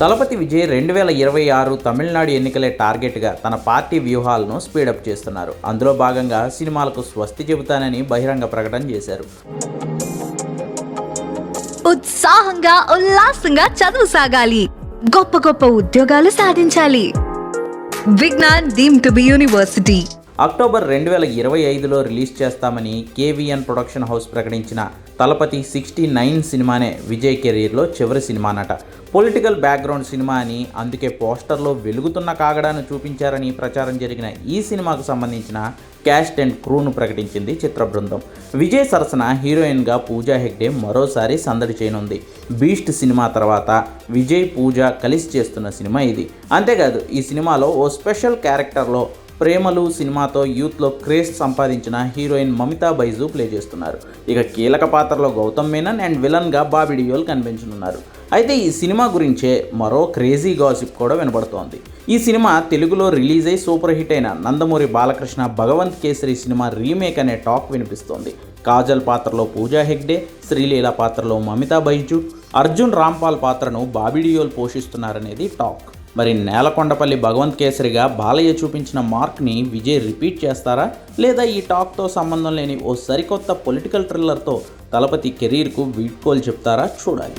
దళపతి విజయ్ రెండు వేల ఇరవై ఆరు తమిళనాడు ఎన్నికలే టార్గెట్గా తన పార్టీ వ్యూహాలను స్పీడప్ చేస్తున్నారు. అందులో భాగంగా సినిమాలకు స్వస్తి చెబుతానని బహిరంగ ప్రకటన చేశారు. ఉత్సాహంగా ఉల్లాసంగా చదువు సాగాలి. గొప్ప గొప్ప ఉద్యోగాలు సాధించాలి. Vignan deemed to be university. October రెండు వేల ఇరవై ఐదులో రిలీజ్ చేస్తామని కేవీఎన్ ప్రొడక్షన్ హౌస్ ప్రకటించిన తలపతి సిక్స్టీ నైన్ సినిమానే విజయ్ కెరీర్లో చివరి సినిమానట. పొలిటికల్ బ్యాక్గ్రౌండ్ సినిమా అని అందుకే పోస్టర్లో వెలుగుతున్న కాగడాను చూపించారని ప్రచారం జరిగిన ఈ సినిమాకు సంబంధించిన క్యాస్ట్ అండ్ క్రూను ప్రకటించింది చిత్ర బృందం. విజయ్ సరసన హీరోయిన్గా పూజా హెగ్డే మరోసారి సందడి చేయనుంది. బీస్ట్ సినిమా తర్వాత విజయ్ పూజ కలిసి చేస్తున్న సినిమా ఇది. అంతేకాదు ఈ సినిమాలో ఓ స్పెషల్ క్యారెక్టర్లో ప్రేమలు సినిమాతో యూత్లో క్రేజ్ సంపాదించిన హీరోయిన్ మమితా బైజు ప్లే చేస్తున్నారు. ఇక కీలక పాత్రలో గౌతమ్ మేనన్ అండ్ విలన్గా బాబీ డియోల్ కనిపించనున్నారు. అయితే ఈ సినిమా గురించే మరో క్రేజీ గాసిప్ కూడా వినబడుతోంది. ఈ సినిమా తెలుగులో రిలీజ్ అయి సూపర్ హిట్ అయిన నందమూరి బాలకృష్ణ భగవంత్ కేసరి సినిమా రీమేక్ అనే టాక్ వినిపిస్తోంది. కాజల్ పాత్రలో పూజా హెగ్డే శ్రీలీల పాత్రలో మమితా బైజు అర్జున్ రాంపాల్ పాత్రను బాబిడియోల్ పోషిస్తున్నారనేది టాక్. మరి నేలకొండపల్లి భగవంత్ కేసరిగా బాలయ్య చూపించిన మార్క్ని విజయ్ రిపీట్ చేస్తారా? లేదా ఈ టాక్తో సంబంధం లేని ఓ సరికొత్త పొలిటికల్ థ్రిల్లర్తో తలపతి కెరీర్కు వీడ్కోలు చెప్తారా? చూడాలి.